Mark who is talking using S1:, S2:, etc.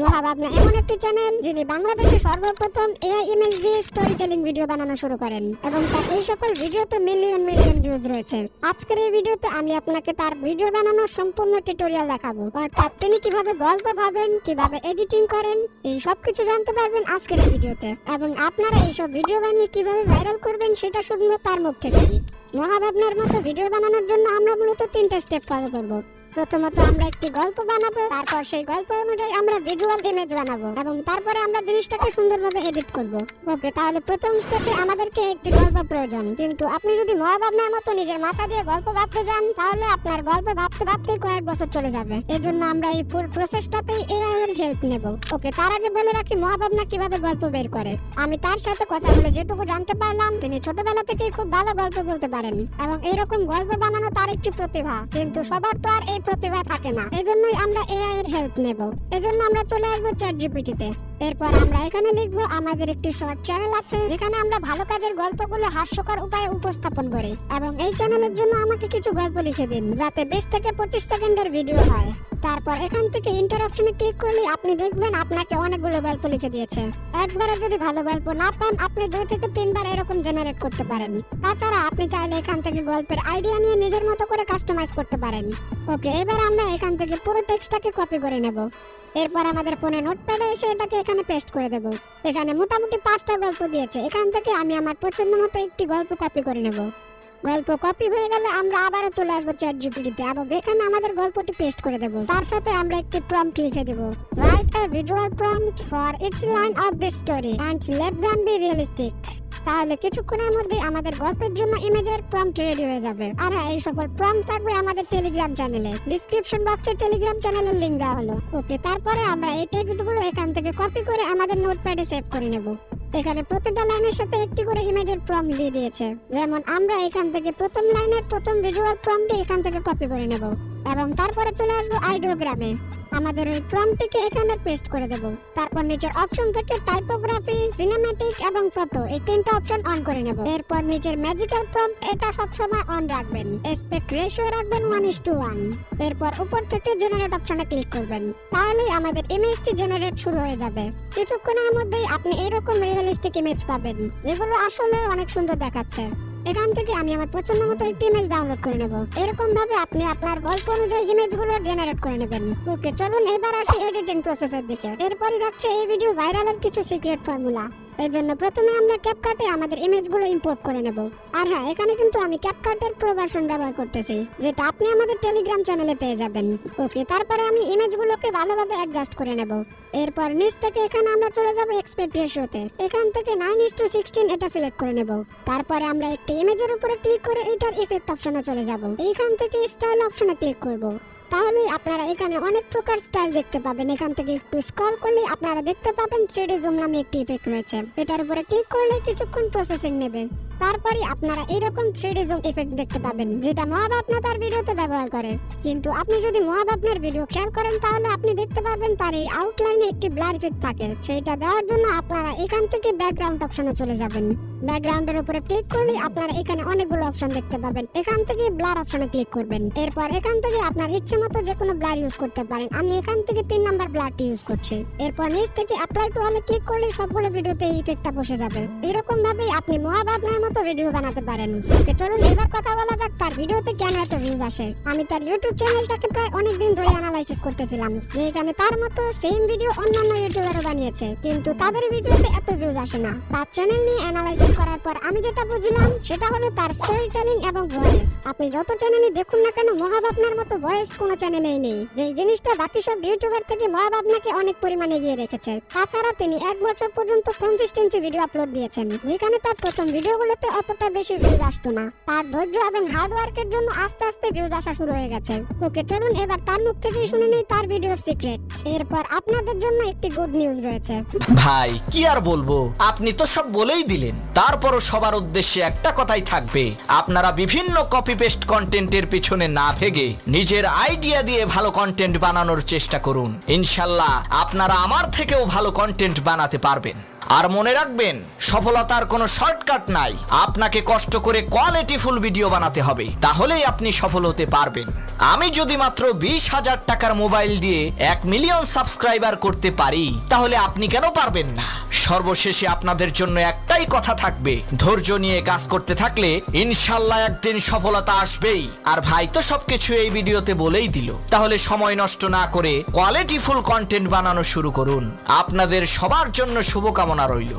S1: লোহা ভাবনা এমন একটি চ্যানেল যিনি বাংলাদেশে সর্বপ্রথম এআই ইমেজ দিয়ে স্টোরি টেলিং ভিডিও বানানো শুরু করেন এবং তার এই সকল ভিডিওতে মিলিয়ন মিলিয়ন ভিউজ রয়েছে। আজকের এই ভিডিওতে আমি আপনাকে তার ভিডিও বানানোর সম্পূর্ণ টিউটোরিয়াল দেখাবো। অর্থাৎ তিনি কীভাবে গল্প ভাবেন, কীভাবে এডিটিং করেন, এই সব কিছু জানতে পারবেন আজকের এই ভিডিওতে এবং আপনারা এইসব ভিডিও বানিয়ে কীভাবে ভাইরাল করবেন সেটা শুনব তার মুখ থেকেই। মহাভাবনার মতো ভিডিও বানানোর জন্য আমরা মূলত তিনটা স্টেপ ফলো করব। প্রথমত আমরা একটি গল্প বানাবো, তারপর সেই গল্প অনুযায়ী আমরা ইমেজ বানাবো এবং তারপরে আমরা জিনিসটাকে সুন্দরভাবে এডিট করব। ওকে তাহলে প্রথম স্টেপে আমাদেরকে একটি গল্প প্রয়োজন। কিন্তু আপনি যদি মহাভাবনার মতো নিজের মাথা দিয়ে গল্প ভাবতে যান, তাহলে আপনার গল্প ভাবতে ভাবতে কয়েক বছর চলে যাবে। এজন্য আমরা এই প্রসেসটাতে এআই এর হেল্প নেব। ওকে তার আগে বলে রাখি মহাভাবনা কীভাবে গল্প বের করে। আমি তার সাথে কথা বলে যেটুকু জানতে পারলাম, তিনি ছোটবেলা থেকে খুব ভালো গল্প বলতে পারেন এবং এরকম গল্প বানানো তার একটি প্রতিভা। কিন্তু সবার তো আর এই প্রতিভা থাকে না। এজন্যই আমরা এআই এর হেল্প নেব। এজন্য আমরা চলে আসব চ্যাট জিপিটিতে এরপর আমরা এখানে লিখব আমাদের একটি শর্ট চ্যানেল আছে, যেখানে আমরা ভালো কাজের গল্পগুলো হাস্যকর উপায়ে উপস্থাপন করি এবং এই চ্যানেলের জন্য আমাকে কিছু গল্প লিখে দিন, যাতে বিশ থেকে পঁচিশ সেকেন্ডের ভিডিও হয়। তারপর এখান থেকে ইন্টার অপশনে ক্লিক করলে আপনি দেখবেন আপনাকে অনেকগুলো গল্প লিখে দিয়েছে। একবারে যদি ভালো গল্প না পান, আপনি দুই থেকে তিনবার এরকম জেনারেট করতে পারেন। তাছাড়া আপনি চাইলে এখান থেকে গল্পের আইডিয়া নিয়ে নিজের মতো করে কাস্টমাইজ করতে পারেন। ওকে এবার আমরা এখান থেকে পুরো টেক্সটটাকে কপি করে নেব। এরপর আমাদের ফোনে নোটপ্যাডে এসে এটাকে এখানে পেস্ট করে দেব। এখানে মোটামুটি পাঁচটা গল্প দিয়েছে। এখান থেকে আমি আমার পছন্দ মতো একটি গল্প কপি করে নেব। গল্প কপি হয়ে গেলে আমরা আবারও চলে আসব চ্যাট জিপিটিতে এবং এখানে আমাদের গল্পটি পেস্ট করে দেব। তার সাথে আমরা একটি প্রম্পট লিখে দেব। Write a visual prompt for each line of this story and let them be realistic তাহলে কিছুক্ষণের মধ্যে আমাদের গল্পের জন্য ইমেজের প্রম্পট রেডি হয়ে যাবে। আর এই সকল প্রম্পট থাকবে আমাদের টেলিগ্রাম চ্যানেলে ডিসক্রিপশন বক্সে টেলিগ্রাম চ্যানেলের লিংক দেওয়া হলো। ওকে তারপরে আমরা এই টেক্সটগুলো এখান থেকে কপি করে আমাদের নোটপ্যাডে সেভ করে নেব। এখানে প্রতিটা লাইনের সাথে একটি করে ইমেজের প্রম্পট দিয়ে দিয়েছে। যেমন আমরা এখান থেকে প্রথম লাইনের প্রথম ভিজুয়াল প্রম্পটটি এখান থেকে কপি করে নেব। এবং তারপরে চলে আসব আইডিওগ্রামে আমাদের ওই প্রম্পটটিকে এখানে পেস্ট করে দেব। তারপর নিচের অপশন থেকে টাইপোগ্রাফি সিনেম্যাটিক এবং ফটো এই তিনটা অপশন অন করে নেব। এরপর নিচের ম্যাজিক্যাল প্রম্পট এটা সবসময় অন রাখবেন। এসপেক্ট রেশিও রাখবেন ওয়ান ইস টু ওয়ান এরপর উপর থেকে জেনারেট অপশনে ক্লিক করবেন। তাহলেই আমাদের ইমেজটি জেনারেট শুরু হয়ে যাবে। কিছুক্ষণের মধ্যেই আপনি এরকম রিয়েলিস্টিক ইমেজ পাবেন। যেগুলো আসলে অনেক সুন্দর দেখাচ্ছে। এখান থেকে আমি আমার পছন্দ মতো একটি ইমেজ ডাউনলোড করে নেব। এরকম ভাবে আপনি আপনার গল্প অনুযায়ী ইমেজগুলো জেনারেট করে নেবেন। ওকে চলুন এবার আসি এডিটিং প্রসেসের দিকে। এরপরই যাচ্ছে এই ভিডিও ভাইরালের কিছু সিক্রেট ফর্মুলা এর জন্য প্রথমে আমরা ক্যাপকাটে আমাদের ইমেজগুলো ইম্পোর্ট করে নেব। আর হ্যাঁ এখানে কিন্তু আমি ক্যাপকাটের প্রো ভার্সন ব্যবহার করতেছি, যেটা আপনি আমাদের টেলিগ্রাম চ্যানেলে পেয়ে যাবেন। ওকে, তারপরে আমি ইমেজগুলোকে ভালোভাবে অ্যাডজাস্ট করে নেব। এরপর নিচ থেকে এখানে আমরা চলে যাব এক্সপেক্ট রেশিওতে এখান থেকে নাইন ইস টু সিক্সটিন এটা সিলেক্ট করে নেব। তারপরে আমরা একটি ইমেজের উপরে ক্লিক করে এটার ইফেক্ট অপশনে চলে যাব। এইখান থেকে স্টাইল অপশনে ক্লিক করব। তাহলে আপনারা এখানে অনেক প্রকার স্টাইল দেখতে পাবেন। এখান থেকে একটু স্ক্রল করলে আপনারা দেখতে পাবেন থ্রিডি জুম নামে একটি ইফেক্ট রয়েছে। এটার উপরে ক্লিক করলে কিছুক্ষণ প্রসেসিং নেবে। তারপরে আপনারা এরকম থ্রিডি জুম ইফেক্ট দেখতে পাবেন, যেটা মহাভাবনা তার ভিডিওতে ব্যবহার করে। কিন্তু আপনি যদি মহাভাবনার ভিডিও খেয়াল করেন, তাহলে আপনি দেখতে পারবেন তার এই আউটলাইনে একটি ব্লার ইফেক্ট থাকে। সেইটা দেওয়ার জন্য আপনারা এখান থেকে ব্যাকগ্রাউন্ড অপশনে চলে যাবেন। ব্যাকগ্রাউন্ডের উপরে ক্লিক করলে আপনারা এখানে অনেকগুলো অপশন দেখতে পাবেন। এখান থেকে ব্লার অপশনে ক্লিক করবেন। এরপর এখান থেকে আপনার ইচ্ছে মতো যে কোনো ব্লার ইউজ করতে পারেন। আমি এখান থেকে তিন নাম্বার ব্লারটি ইউজ করছি। এরপর নিচ থেকে অ্যাপ্লাই টু হলে ক্লিক করলে সবগুলো ভিডিওতে এই ইফেক্টটা বসে যাবে। এরকম ভাবে আপনি মহাভাবনার মতো ভিডিও বানাতে পারেন। ওকে, চলুন এবার কথা বলা যাক তার ভিডিওতে কেন এত ভিউজ আসে। আমি তার ইউটিউব চ্যানেলটাকে প্রায় অনেক দিন ধরে অ্যানালাইসিস করতেছিলাম, যে এখানে তার মতো সেম ভিডিও অন্যান্য ইউটিউবারও বানিয়েছে, কিন্তু তাদের ভিডিওতে এত ভিউজ আসে না। তার চ্যানেল নিয়ে অ্যানালাইসিস করার পর আমি যেটা বুঝলাম, সেটা হলো তার স্টোরি টেলিং এবং ভয়েস আপনি যত চ্যানেলই দেখুন না কেন, মহাভাবনার মতো ভয়েস কোনো চ্যানেলেই নেই। যে জিনিসটা বাকি সব ইউটিউবার থেকে মহাভাবনাকে অনেক পরিমাণে এগিয়ে রেখেছে। তাছাড়া তিনি এক বছর পর্যন্ত কনসিস্টেন্সি ভিডিও আপলোড দিয়েছেন, যেখানে তার প্রথম ভিডিওগুলোতে অতটা বেশি ভিউজ আসতো না। তার ধৈর্য এবং হার্ড ওয়ার্কের জন্য আস্তে আস্তে ভিউজ আসা শুরু হয়ে গেছে। ওকে, চলুন এবার তার মুখ থেকেই শুনে নেই তার ভিডিওর সিক্রেট এরপর আপনাদের জন্য একটি গুড নিউজ রয়েছে।
S2: ভাই, কি আর বলব? আপনি তো সব বলেই দিলেন। তারপরও সবার উদ্দেশ্যে একটা কথাই থাকবে। আপনারা বিভিন্ন কপি পেস্ট কন্টেন্টের পিছনে না ভেগে নিজের আইডিয়া দিয়ে ভালো কন্টেন্ট বানানোর চেষ্টা করুন। ইনশাল্লাহ আপনারা আমার থেকেও ভালো কন্টেন্ট বানাতে পারবেন। আর মনে রাখবেন, সফলতার কোনো শর্টকাট নাই। আপনাকে কষ্ট করে কোয়ালিটিফুল ভিডিও বানাতে হবে, তাহলেই আপনি সফল হতে পারবেন। আমি যদি মাত্র বিশ হাজার টাকার মোবাইল দিয়ে এক মিলিয়ন সাবস্ক্রাইবার করতে পারি, তাহলে আপনি কেন পারবেন না? সর্বশেষে আপনাদের জন্য একটাই কথা থাকবে, ধৈর্য নিয়ে কাজ করতে থাকলে ইনশাল্লাহ একদিন সফলতা আসবেই। আর ভাই তো সবকিছু এই ভিডিওতে বলেই দিল। তাহলে সময় নষ্ট না করে কোয়ালিটিফুল কন্টেন্ট বানানো শুরু করুন। আপনাদের সবার জন্য শুভকামনা রইল।